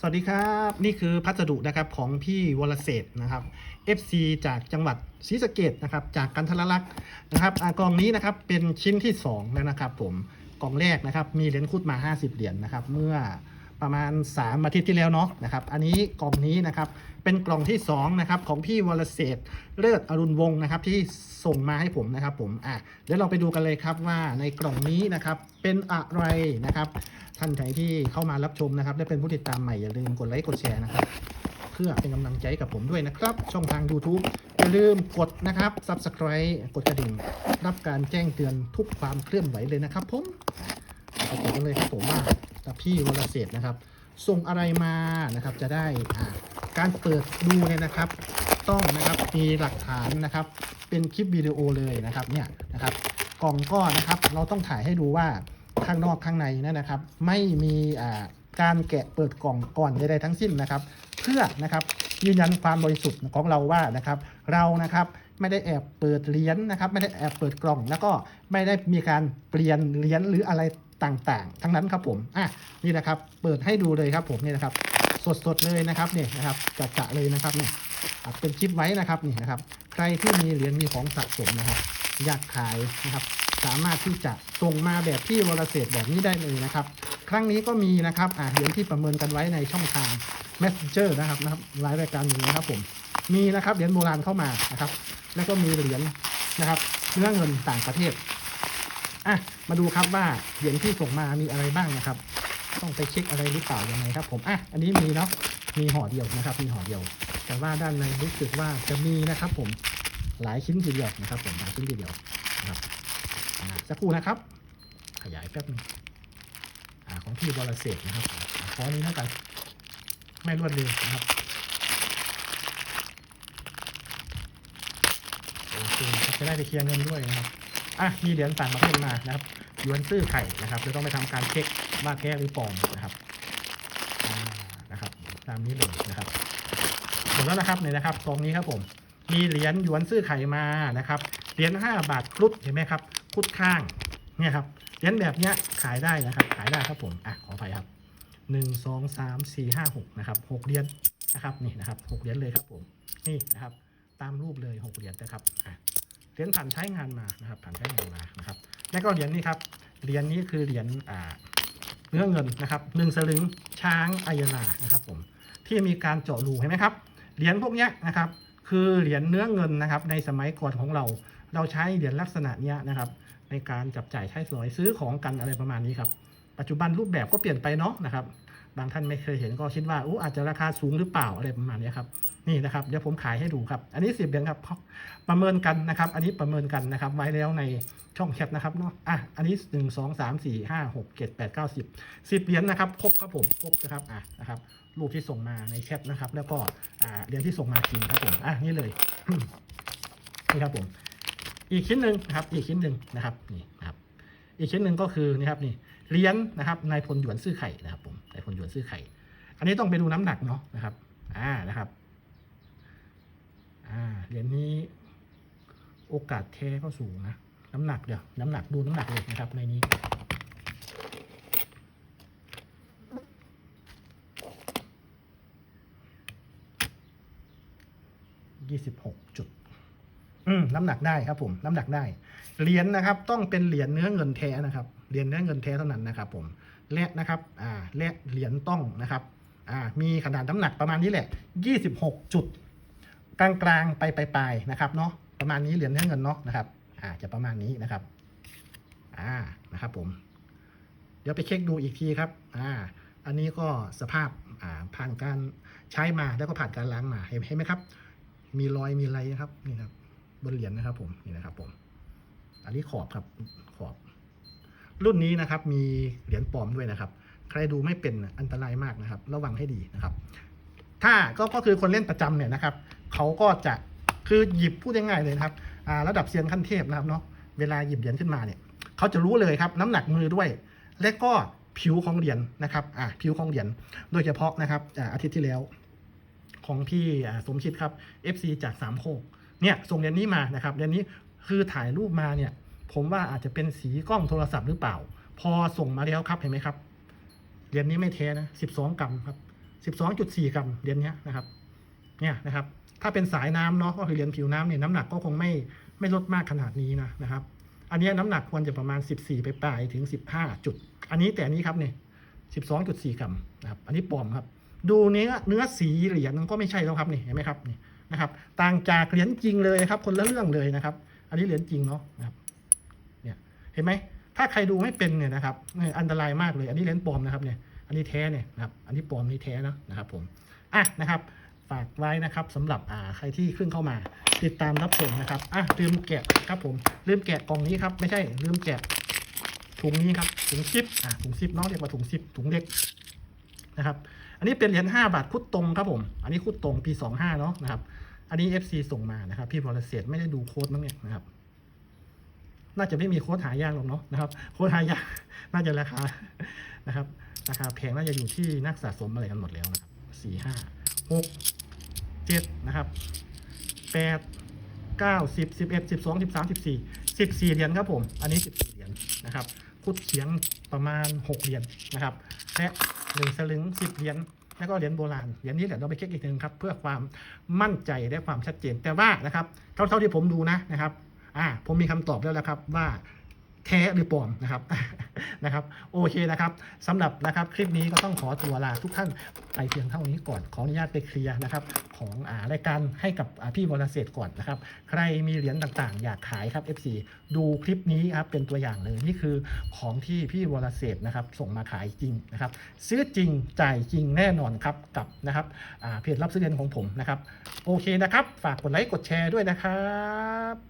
สวัสดีครับ นี่คือพัสดุนะครับของพี่วรเศษนะครับ FC จากจังหวัดศรีสะเกดนะครับ จากกันทรลักษณ์นะครับอกล่องนี้นะครับเป็นชิ้นที่2แล้วนะครับ ผมกล่องแรกนะครับ มีเหรียญคุดมา 50 เหรียญนะครับ เมื่อ ประมาณ 3 อาทิตย์ที่แล้วเนาะนะครับ อันนี้กล่องนี้นะครับเป็นกล่องที่2นะครับของพี่วรเศษเลิศอรุณวงศ์นะครับที่ส่งมาให้ผมนะครับผมอะเดี๋ยวเราไปดูกันเลยครับว่าในกล่องนี้นะครับเป็นอะไรนะครับ ท่านใดที่เข้ามารับชมนะครับและเป็นผู้ติดตามใหม่อย่าลืมกดไลค์กดแชร์นะครับเพื่อเป็นกำลังใจกับผมด้วยนะครับ ช่องทาง YouTube อย่าลืมกดนะครับ Subscribe กดกระดิ่ง รับการแจ้งเตือนทุกความเคลื่อนไหวเลยนะครับผมไปกดกันเลยครับผมว่า แต่พี่วรเศษนะครับ ส่งอะไรมานะครับจะได้การเปิดดูเนี่ยนะครับ ต้องนะครับมีหลักฐานนะครับ เป็นคลิปวิดีโอเลยนะครับเนี่ยนะครับ กล่องก็นะครับเราต้องถ่ายให้ดูว่าข้างนอกข้างในนั่นนะครับ ไม่มีการแกะเปิดกล่องก่อนใดๆทั้งสิ้นนะครับ เพื่อนะครับยืนยันความบริสุทธิ์ของเราว่านะครับ เรานะครับไม่ได้แอบเปิดเหรียญนะครับ ไม่ได้แอบเปิดกล่อง แล้วก็ไม่ได้มีการเปลี่ยนเหรียญหรืออะไร ต่างๆ ทั้งนั้นครับผมอะนี่นะครับ เปิดให้ดูเลยครับผมนี่นะครับ สดๆเลยนะครับเนี่ยนะครับจะๆเลยนะครับเนี่ยเป็นคลิปไว้นะครับนี่นะครับ ใครที่มีเหรียญมีของสะสมนะครับ อยากขายนะครับ สามารถที่จะส่งมาแบบที่วรเศษฐ์แบบนี้ได้เลยนะครับ ครั้งนี้ก็มีนะครับอ่าเหรียญที่ประเมินกันไว้ในช่องทาง Messenger นะครับนะครับหลายรายการอยู่นะครับผมมีนะครับเหรียญโบราณเข้ามานะครับ แล้วก็มีเหรียญนะครับเนื้อเงินต่างประเทศ อะมาดูครับว่าเหรียญที่ส่งมามีอะไรบ้างนะครับ ต้องไปเช็คอะไรหรือเปล่ายังไงครับ ผมอะอันนี้มีเนาะมีห่อเดียวนะครับ มีห่อเดียว แต่ว่าด้านในรู้สึกว่าจะมีนะครับ ผมหลายชิ้นทีเดียวนะครับ ผมหลายชิ้นทีเดียวนะครับสักครู่นะครับ ขยายแป๊บนึงอ่าของพี่บอลเศษนะครับขออันนี้แล้วกันไม่รวดเร็วนะครับโอเคจะได้ไปเคลียร์เงินด้วยนะครับ อะมีเหรียญต่างประเทศมานะครับยวนซื่อไข่นะครับจะต้องไปทำการเช็คว่าแท้หรือปลอมนะครับนะครับ ตามนี้เลยนะครับหมดแล้วนะครับเนี่ยนะครับกองนี้ครับผม มีเหรียญหยวนซื่อไข่มานะครับเหรียญ5บาทครุฑเห็นไหมครับครุฑข้างเนี่ยครับเหรียญแบบเนี้ยขายได้นะครับ ขายได้ครับผมอะขออภัยครับหนึ่งสองสามสี่ห้าหกนะครับหกเหรียญนะครับนี่นะครับหกเหรียญเลยครับผมนี่นะครับ ตามรูปเลยหกเหรียญนะครับอะ เหรียญผ่านใช้งานมานะครับผ่านใช้งานมานะครับแล้วก็เหรียญนี้ครับเหรียญนี้คือเหรียญเนื้อเงินนะครับหนึ่งสลึงช้างอายนานะครับผมที่มีการเจาะรูเห็นไหมครับเหรียญพวกนี้นะครับคือเหรียญเนื้อเงินนะครับในสมัยก่อนของเรา เราใช้เหรียญลักษณะนี้นะครับในการจับจ่ายใช้สอยซื้อของกันอะไรประมาณนี้ครับปัจจุบันรูปแบบก็เปลี่ยนไปเนาะนะครับ บางท่านไม่เคยเห็นก็คิดว่าอู้อาจจะราคาสูงหรือเปล่าอะไรประมาณนี้ครับนี่นะครับเดี๋ยวผมขายให้ดูครับ อันนี้สิบเหรียญครับประเมินกันนะครับ อันนี้ประเมินกันนะครับ ไว้แล้วในช่องแชทนะครับเนาะอะอันนี้หนึ่งสองสามสี่ห้าหกเจ็ดแปดเก้าสิบสิบเหรียญนะครับครบครับผมครบนะครับอะนะครับรูปที่ส่งมาในแชทนะครับ แล้วก็อ่าเหรียญที่ส่งมาจริงครับผมอะนี่เลยนี่ครับผม อีกชิ้นหนึ่งนะครับ อีกชิ้นหนึ่งนะครับนี่นะครับ อีกชิ้นหนึ่งก็คือนี่ครับนี่เหรียญนะครับนายพลหยวนซื่อไข่นะครับผม คนหยวนซื่อไข่ อันนี้ต้องไปดูน้ำหนักเนาะนะครับ อ่านะครับ อ่าเหรียญนี้โอกาสแท้ก็สูงนะ น้ำหนักเดี๋ยวน้ำหนักดูน้ำหนักเลยนะครับในนี้ยี่สิบหกจุดอืมน้ำหนักได้ครับ ผมน้ำหนักได้เหรียญนะครับ ต้องเป็นเหรียญเนื้อเงินแท้นะครับเหรียญเนื้อเงินแท้เท่านั้นนะครับ ผม และนะครับอ่าและเหรียญต้องนะครับอ่ามีขนาดน้ำหนักประมาณนี้แหละ 26 จุด กลางๆไปไปลายนะครับเนาะประมาณนี้เหรียญเนื้อเงินเนาะนะครับอ่าจะประมาณนี้นะครับอ่านะครับผม เดี๋ยวไปเช็คดูอีกทีครับอ่าอันนี้ก็สภาพอ่าผ่านการใช้มาแล้วก็ผ่านการล้างมาเห็นเห็นไหมครับ มีรอยมีอะไรนะครับนี่ครับบนเหรียญนะครับผมนี่นะครับผม อันนี้ขอบครับขอบ รุ่นนี้นะครับมีเหรียญปลอมด้วยนะครับ ใครดูไม่เป็นอันตรายมากนะครับ ระวังให้ดีนะครับ ถ้าก็ก็คือคนเล่นประจำเนี่ยนะครับเขาก็จะคือหยิบพูดง่ายๆเลยนะครับอ่าระดับเซียนขั้นเทพนะครับเนาะเวลาหยิบเหรียญขึ้นมาเนี่ยเขาจะรู้เลยครับ น้ำหนักมือด้วย และก็ผิวของเหรียญนะครับอ่าผิวของเหรียญโดยเฉพาะนะครับอาทิตย์ที่แล้ว ของพี่สมคิดครับ FC จากสามโคกเนี่ยส่งเหรียญนี้มานะครับเหรียญนี้คือถ่ายรูปมาเนี่ย ผมว่าอาจจะเป็นสีกล้องโทรศัพท์หรือเปล่า พอส่งมาแล้วครับเห็นไหมครับเหรียญนี้ไม่แท้นะ12กรัมครับ12.4กรัมเหรียญเนี้ยนะครับ เนี่ยนะครับ ถ้าเป็นสายน้ำเนาะก็คือเหรียญผิวน้ำเนี่ยน้ำหนักก็คงไม่ไม่ลดมากขนาดนี้นะนะครับ อันนี้น้ำหนักควรจะประมาณ 14 ไปปลายถึง 15 จุด อันนี้แต่อันนี้ครับเนี่ย12.4 กรัมนะครับ อันนี้ปลอมครับ ดูเนื้อเนื้อสีเหรียญมันก็ไม่ใช่แล้วครับนี่เห็นไหมครับนี่นะครับ ต่างจากเหรียญจริงเลยครับ คนละเรื่องเลยนะครับ อันนี้เหรียญจริงเนาะนะครับ เห็นไหมถ้าใครดูไม่เป็นเนี่ยนะครับอันตรายมากเลย อันนี้เหรียญปลอมนะครับเนี่ยอันนี้แท้เนี่ยนะครับอันนี้ปลอมนี่แท้นะนะครับผมอะนะครับฝากไว้นะครับสำหรับอ่าใครที่ขึ้นเข้ามาติดตามรับชมนะครับอะลืมแกะครับผมลืมแกะกล่องนี้ครับไม่ใช่ลืมแกะถุงนี้ครับถุงซิปอะถุงซิปเนาะเรียกว่าถุงซิปถุงเล็กนะครับอันนี้เป็นเหรียญ5บาทคุดตรงครับผม อันนี้คุดตรงปี 25เนาะนะครับ อันนี้ FC ส่งมานะครับ พี่บอลเศษไม่ได้ดูโค้ดมั้งเนี่ยนะครับ น่าจะไม่มีโค้ดหายากหรอกเนาะนะครับโค้ดหายากน่าจะราคานะครับราคาแพงน่าจะอยู่ที่นักสะสมอะไรกันหมดแล้วนะครับสี่ห้าหกเจ็ดนะครับแปดเก้าสิบสิบเอ็ดสิบสองสิบสามสิบสี่สิบสี่เหรียญครับผม อันนี้สิบสี่เหรียญนะครับคุดเฉียงประมาณหกเหรียญนะครับและหนึ่งสลึงสิบเหรียญแล้วก็เหรียญโบราณเหรียญนี้เดี๋ยวเราไปเช็คอีกทีนึงครับ เพื่อความมั่นใจและความชัดเจนแต่ว่านะครับเท่าเท่าที่ผมดูนะนะครับ อ่าผมมีคำตอบแล้วแหละครับว่าแท้หรือปลอมนะครับนะครับ โอเคนะครับสำหรับนะครับคลิปนี้ก็ต้องขอตัวลาทุกท่านไปเพียงเท่านี้ก่อนขออนุญาตไปเคลียร์นะครับ ของอารายการให้กับพี่วรเศษก่อนนะครับ ใครมีเหรียญต่างๆ อยากขายครับ FC ดูคลิปนี้ครับเป็นตัวอย่างเลยนี่คือของที่พี่วรเศษนะครับ ส่งมาขายจริงนะครับ ซื้อจริงจ่ายจริงแน่นอนครับกับนะครับเพจรับซื้อเหรียญของผมนะครับ โอเคนะครับ ฝากกดไลค์กดแชร์ด้วยนะครับ